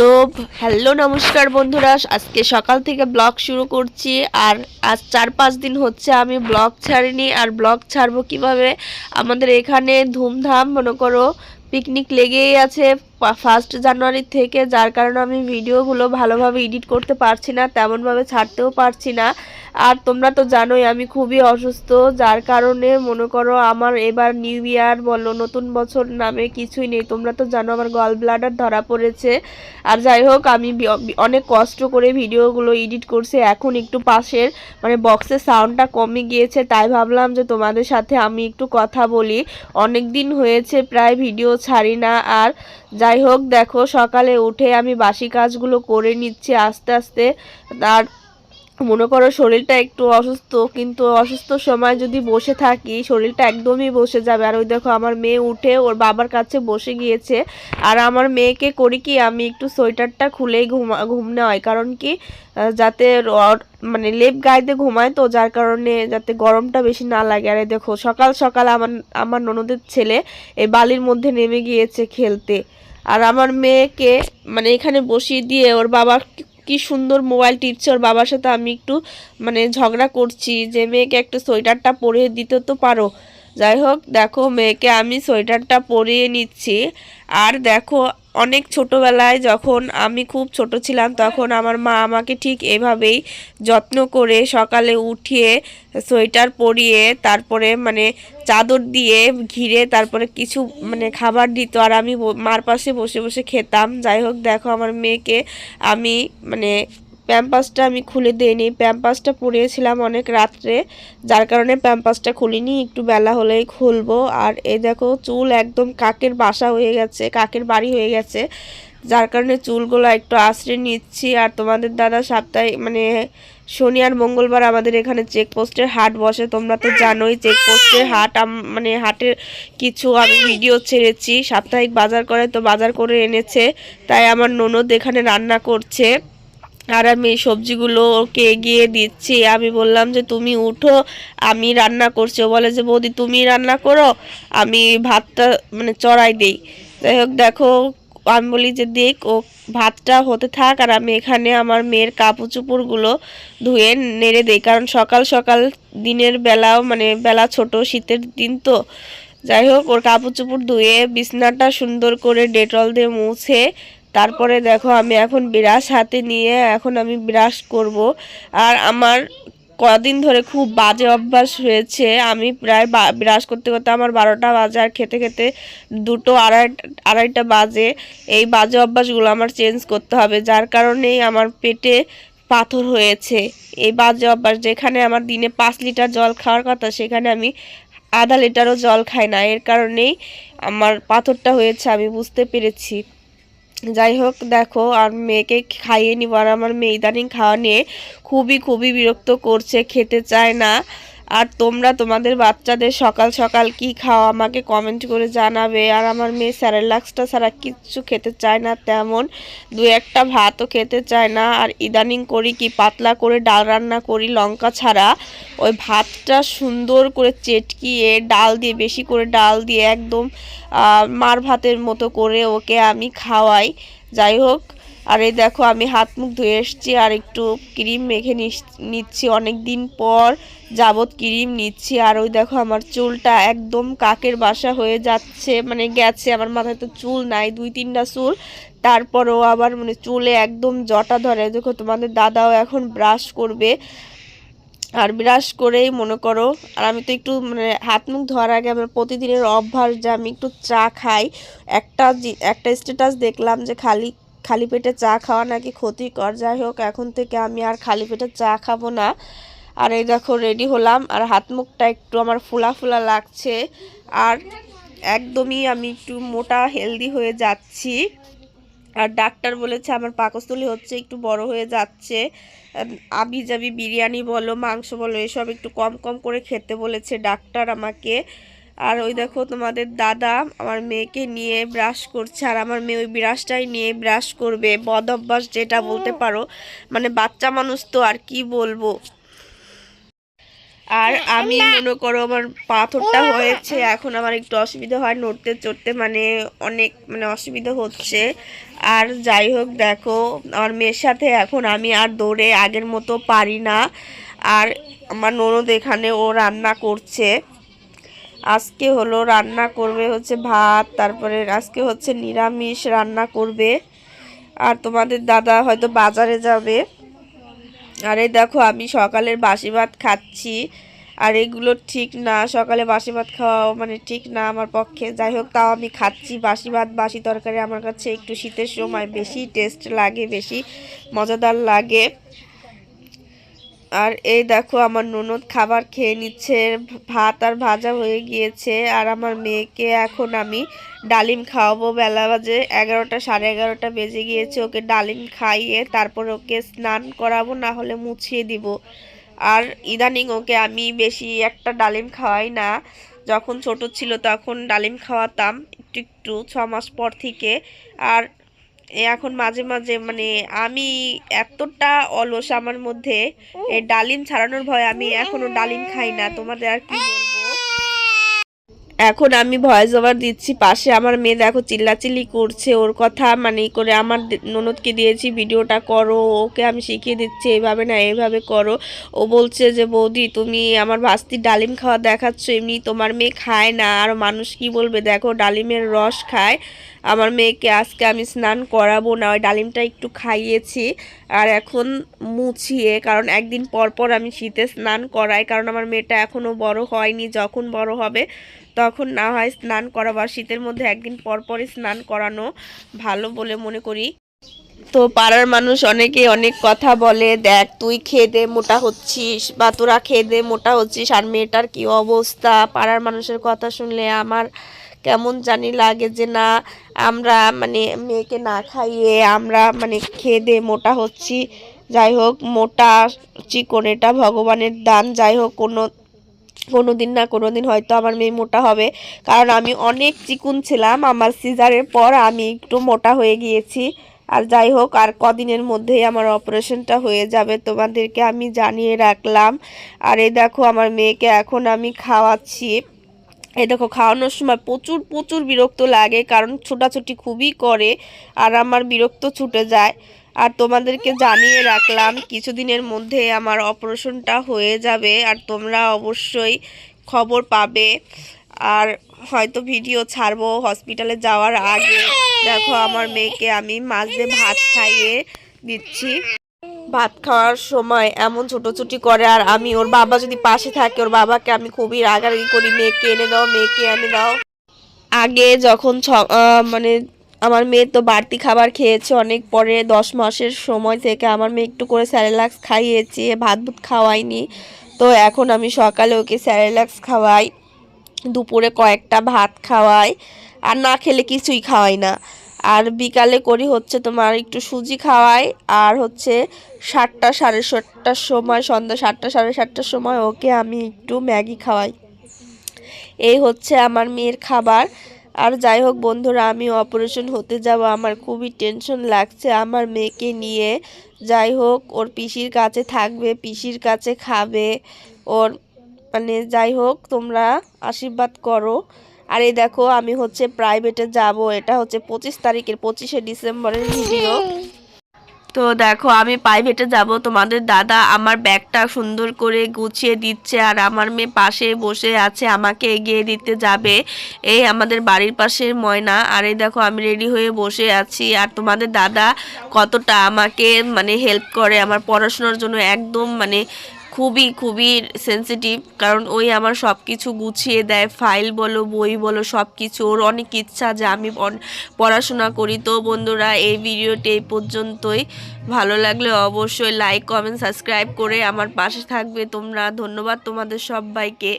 তো হ্যালো নমস্কার বন্ধুরা। আজকে সকাল থেকে ব্লগ শুরু করছি। আর আজ চার পাঁচ দিন হচ্ছে আমি ব্লগ ছাড়িনি। আর ব্লগ ছাড়বো কীভাবে? আমাদের এখানে ধুমধাম, মনে করো পিকনিক লেগেই আছে। ফার্স্ট জানুয়ারি থেকে, যার কারণে আমি ভিডিওগুলো ভালোভাবে এডিট করতে পারছি না, তেমনভাবে ছাড়তেও পারছি না। আর তোমরা তো জানোই, আমি খুবই অসুস্থ, যার কারণে মনে করো আমার এবার নিউ ইয়ার বলো, নতুন বছর নামে কিছুই নেই। তোমরা তো জানো আমার গল ব্লাডার ধরা পড়েছে। আর যাই হোক, আমি অনেক কষ্ট করে ভিডিওগুলো এডিট করছি, এখন একটু পাশের মানে বক্সের সাউন্ডটা কমে গিয়েছে, তাই ভাবলাম যে তোমাদের সাথে আমি একটু কথা বলি। অনেক দিন হয়েছে, প্রায় ভিডিও ছাড়ি না, আর যাই হোক, দেখো, সকালে উঠে আমি বাসি কাজগুলো করে নিচ্ছি আস্তে আস্তে। আর মনে করো শরীরটা একটু অসুস্থ, কিন্তু অসুস্থ সময় যদি বসে থাকি, শরীরটা একদমই বসে যাবে। আর ওই দেখো, আমার মেয়ে উঠে ওর বাবার কাছে বসে গিয়েছে। আর আমার মেয়েকে করি কি, আমি একটু সোয়েটারটা খুলেই ঘুমা, ঘুম নেওয়াই। কারণ কি যাতে মানে লেপ গায়েতে ঘুমায় তো, যার কারণে যাতে গরমটা বেশি না লাগে। আর দেখো, সকাল সকাল আমার আমার ননদের ছেলে এই বালির মধ্যে নেমে গিয়েছে খেলতে। আর আমার মেয়েকে মানে এখানে বসিয়ে দিয়ে ওর বাবা কি- সুন্দর মোবাইল টিপছে, ওর বাবার সাথে আমি একটু মানে ঝগড়া করছি যে, মেয়েকে একটু সোয়েটারটা পরিয়ে দিতে তো পারো। যাই হোক, দেখো মেয়েকে আমি সোয়েটারটা পরিয়ে নিচ্ছি। আর দেখো অনেক ছোটোবেলায় যখন আমি খুব ছোট ছিলাম, তখন আমার মা আমাকে ঠিক এভাবেই যত্ন করে সকালে উঠিয়ে সোয়েটার পরিয়ে তারপরে মানে চাদর দিয়ে ঘিরে তারপরে কিছু মানে খাবার দিত। আর আমি মার পাশে বসে বসে খেতাম। যাই হোক, দেখো আমার মেয়েকে আমি মানে প্যাম্পাসটা আমি খুলে দিইনি। প্যাম্পাসটা পরিয়েছিলাম অনেক রাত্রে, যার কারণে প্যাম্পাসটা খুলিনি। একটু বেলা হলেই খুলবো। আর এই দেখো, চুল একদম কাকের বাসা হয়ে গেছে, কাকের বাড়ি হয়ে গেছে। যার কারণে চুলগুলো একটু আশ্রয় নিচ্ছি। আর তোমাদের দাদা সপ্তাহে মানে শনি আর মঙ্গলবার আমাদের এখানে চেকপোস্টের হাট বসে। তোমরা তো জানোই, চেকপোস্টের হাট মানে হাটের কিছু আমি ভিডিও ছেড়েছি। সাপ্তাহিক বাজার করে, তো বাজার করে এনেছে। তাই আমার ননদ এখানে রান্না করছে। আর আমি এই সবজিগুলো ওকে এগিয়ে দিচ্ছি। আমি বললাম যে, তুমি উঠো, আমি রান্না করছি। ও বলে যে, বৌদি, তুমি রান্না করো, আমি ভাতটা মানে চড়াই দিই। যাই হোক, দেখো, আমি বলি যে, দেখ, ও ভাতটা হতে থাক, আর আমি এখানে আমার মেয়ের কাপড় চুপড়গুলো ধুয়ে নেড়ে দিই। কারণ সকাল সকাল দিনের বেলাও মানে বেলা ছোট, শীতের দিন তো। যাই হোক, ওর কাপড় ধুয়ে বিছনাটা সুন্দর করে ডেটল দিয়ে মুছে তারপরে দেখো আমি এখন বিরাস হাতে নিয়ে এখন আমি বিরাস করব। আর আমার কদিন ধরে খুব বাজে অভ্যাস হয়েছে। আমি প্রায় বা- বিরাস করতে করতে আমার বারোটা বাজে আর খেতে খেতে দুটো আড়াই, আড়াইটা বাজে। এই বাজে অভ্যাসগুলো আমার চেঞ্জ করতে হবে। যার কারণেই আমার পেটে পাথর হয়েছে। এই বাজে অভ্যাস যেখানে আমার দিনে পাঁচ লিটার জল খাওয়ার কথা, সেখানে আমি আধা লিটারও জল খাই না। এর কারণেই আমার পাথরটা হয়েছে আমি বুঝতে পেরেছি। যাই হোক দেখো, আর মেয়েকে খাইয়ে নিব আর আমার মেয়ে ইদানিং খাওয়া নিয়ে খুবই খুবই বিরক্ত করছে, খেতে চায় না। আর তোমরা তোমাদের বাচ্চাদের সকাল সকাল কি খাও আমাকে কমেন্ট করে জানাবে। আর আমার মেয়ে স্যারেলাক্সটা ছাড়া কিচ্ছু খেতে চায় না তেমন। দু একটা ভাতও খেতে চায় না। আর ইদানিং করি কি, পাতলা করে ডাল রান্না করি লঙ্কা ছাড়া। ওই ভাতটা সুন্দর করে চেটকিয়ে ডাল দিয়ে, বেশি করে ডাল দিয়ে একদম মার ভাতের মতো করে ওকে আমি খাওয়াই। যাই হোক, আর এই দেখো আমি হাত মুখ ধুয়ে এসেছি আর একটু ক্রিম মেখে নিচ্ছি অনেক দিন পর। যাবত ক্রিম নিচ্ছি, আর ওই দেখো আমার চুলটা একদম কাকের বাসা হয়ে যাচ্ছে মানে গেছে, আমার মাথায় তো চুল নাই, দুই তিনটা চুল। তারপরও আবার মানে চুলে একদম জটা ধরে, দেখো তোমাদের দাদাও এখন ব্রাশ করবে। আর ব্রাশ করেই মনে করো, আর আমি তো একটু মানে হাত মুখ ধোয়ার আগে আমার প্রতিদিনের অভ্যাস যে আমি একটু চা খাই। একটা একটা স্ট্যাটাস দেখলাম যে খালি খালি পেটে চা খাওয়া নাকি ক্ষতিকর। যাই হোক, এখন থেকে আমি আর খালি পেটে চা খাব না। আর এই দেখো রেডি হলাম। আর হাত মুখটা একটু আমার ফুলা ফুলা লাগছে। আর একদমই আমি একটু মোটা হেলদি হয়ে যাচ্ছি। আর ডাক্তার বলেছে, আমার পাকস্থলী হচ্ছে একটু বড় হয়ে যাচ্ছে। আবি যাবি বিরিয়ানি বলো, মাংস বলো, এসব একটু কম কম করে খেতে বলেছে ডাক্তার আমাকে। আর ওই দেখো, তোমাদের দাদা আমার মেয়েকে নিয়ে ব্রাশ করছে। আর আমার মেয়ে ওই ব্রাশটাই নিয়ে ব্রাশ করবে। বদ অভ্যাস যেটা বলতে পারো। মানে বাচ্চা মানুষ তো, আর কি বলব? আর আমি মনে করো আমার পাথরটা হয়েছে এখন আমার একটু অসুবিধা হয় নড়তে চড়তে মানে অনেক মানে অসুবিধা হচ্ছে। আর যাই হোক দেখো আমার মেয়ের সাথে এখন আমি আর দৌড়ে আগের মতো পারি না। আর আমার ননদ এখানে ও রান্না করছে। আজকে হলো রান্না করবে হচ্ছে ভাত তারপরে আজকে হচ্ছে নিরামিষ রান্না করবে। আর তোমাদের দাদা হয়তো বাজারে যাবে। আর এই দেখো, আমি সকালের বাসি ভাত খাচ্ছি। আর এগুলো ঠিক না, সকালে বাসি ভাত খাওয়া মানে ঠিক না আমার পক্ষে। যাই হোক, তাও আমি খাচ্ছি। বাসি ভাত বাসি তরকারি আমার কাছে একটু শীতের সময় বেশি টেস্ট লাগে, বেশি মজাদার লাগে। আর এই দেখো আমার ননদ খাবার খেয়ে নিচ্ছে, ভাত আর ভাজা হয়ে গিয়েছে, আর আমার মেয়েকে এখন আমি ডালিম খাওয়াবো। বেলা বাজে এগারোটা, সাড়ে এগারোটা বেজে গিয়েছে, ওকে ডালিম খাইয়ে তারপর ওকে স্নান করাবো, না হলে মুছিয়ে দিব। আর ইদানিং ওকে আমি বেশি একটা ডালিম খাওয়াই না। যখন ছোট ছিল তখন ডালিম খাওয়াতাম একটু একটু, ছ মাস পর থেকে। আর এখন মাঝে মাঝে মানে আমি এতটা অলস আমার মধ্যে ডালিম ছাড়ানোর ভয় আমি এখনও ডালিম খাই না। তোমাদের আর কি বলব? এখন আমি ভয়েস ওভার দিচ্ছি, পাশে আমার মেয়ে দেখো চিল্লাচিল্লি করছে, ওর কথা মানে করে আমার ননদকে দিয়েছি, ভিডিওটা করো, ওকে আমি শিখিয়ে দিচ্ছি এইভাবে না এইভাবে করো। ও বলছে যে, বৌদি, তুমি আমার ভাস্তির ডালিম খাওয়া দেখাচ্ছ, এমনি তোমার মেয়ে খায় না, আর মানুষ কি বলবে? দেখো, ডালিমের রস খায়। আমার মেয়েকে আজকে আমি স্নান করাবো না, ওই ডালিমটা একটু খাইয়েছি। আর এখন মুছিয়ে, কারণ একদিন পর পর আমি শীতে স্নান করাই, কারণ আমার মেয়েটা এখনও বড় হয়নি, যখন বড় হবে তখন না হয় স্নান করাবার, শীতের মধ্যে একদিন পর পরই স্নান করানো ভালো বলে মনে করি। তো পাড়ার মানুষ অনেকে অনেক কথা বলে, দেখ, তুই খেয়ে দে, মোটা হচ্ছিস বা তোরা খেয়ে দে, মোটা হচ্ছিস, আর মেয়েটার কি অবস্থা? পাড়ার মানুষের কথা শুনলে আমার কেমন জানি লাগে যে, না, আমরা মানে মেয়েকে না খাইয়ে আমরা মানে খেয়ে দে, মোটা হচ্ছি। যাই হোক, মোটা চিকন, এটা ভগবানের দান। যাই হোক, কোনো কোনো দিন না কোনো দিন হয়তো আমার মেয়ে মোটা হবে। কারণ আমি অনেক চিকুন ছিলাম, আমার সিজারের পর আমি একটু মোটা হয়ে গিয়েছি। আর যাই হোক, আর কদিনের মধ্যেই আমার অপারেশনটা হয়ে যাবে, তোমাদেরকে আমি জানিয়ে রাখলাম। আর এই দেখো, আমার মেয়েকে এখন আমি খাওয়াচ্ছি। এই দেখো, খাওয়ানোর সময় প্রচুর প্রচুর বিরক্ত লাগে, কারণ ছোটাছুটি খুবই করে, আর আমার বিরক্ত ছুটে যায়। আর তোমাদেরকে জানিয়ে রাখলাম, কিছুদিনের মধ্যে আমার অপারেশনটা হয়ে যাবে আর তোমরা অবশ্যই খবর পাবে। আর হয়তো ভিডিও ছাড়বো হসপিটালে যাওয়ার আগে। দেখো আমার মেয়েকে আমি মাছ দিয়ে ভাত খাইয়ে দিচ্ছি। ভাত খাওয়ার সময় এমন ছোটোছুটি করে আর আমি, ওর বাবা যদি পাশে থাকে, ওর বাবাকে আমি খুবই রাগারাগি করি, মেয়েকে এনে দাও, মেয়েকে এনে দাও। আগে যখন মানে আমার মেয়ে তো বাড়তি খাবার খেয়েছে, অনেক পরে দশ মাসের সময় থেকে আমার মেয়ে একটু করে স্যারেলাক্স খাইয়েছি, ভাত ভুত খাওয়াইনি তো এখন আমি সকালে ওকে স্যারেলাক্স খাওয়াই, দুপুরে কয়েকটা ভাত খাওয়াই, আর না খেলে কিছুই খাওয়াই না। আর বিকালে করি হচ্ছে তোমার একটু সুজি খাওয়াই, আর হচ্ছে সাতটা সাড়ে সাতটার সময়, সন্ধ্যা সাতটা সাড়ে সাতটার সময় ওকে আমি একটু ম্যাগি খাওয়াই। এই হচ্ছে আমার মেয়ের খাবার। আর যাই হোক বন্ধুরা, আমি অপারেশন হতে যাব, আমার খুবই টেনশন লাগছে আমার মেয়েকে নিয়ে। যাই হোক, ওর পিসির কাছে থাকবে, পিসির কাছে খাবে। ওর মানে যাই হোক, তোমরা আশীর্বাদ করো। আর এই দেখো, আমি হচ্ছে প্রাইভেটে যাব, এটা হচ্ছে পঁচিশ তারিখের পঁচিশে ডিসেম্বরের ভিডিও তো দেখো, আমি প্রাইভেটে যাব। তোমাদের দাদা আমার ব্যাগটা সুন্দর করে গুছিয়ে দিচ্ছে আর আমার মেয়ে পাশে বসে আছে, আমাকে এগিয়ে দিতে যাবে। এই আমাদের বাড়ির পাশের ময়না। আর এই দেখো, আমি রেডি হয়ে বসে আছি। আর তোমাদের দাদা কতটা আমাকে মানে হেল্প করে আমার পড়াশোনার জন্য। একদম মানে খুবই খুবই সেন্সিটিভ কারণ ওই আমার সব কিছু গুছিয়ে দেয় ফাইল বলো, বই বলো সব কিছু ওর অনেক ইচ্ছা যে আমি পড়াশোনা করি। তো বন্ধুরা, এই ভিডিওটি এই পর্যন্তই। ভালো লাগলে অবশ্যই লাইক কমেন্ট সাবস্ক্রাইব করে আমার পাশে থাকবে। তোমরা, ধন্যবাদ তোমাদের সবাইকে।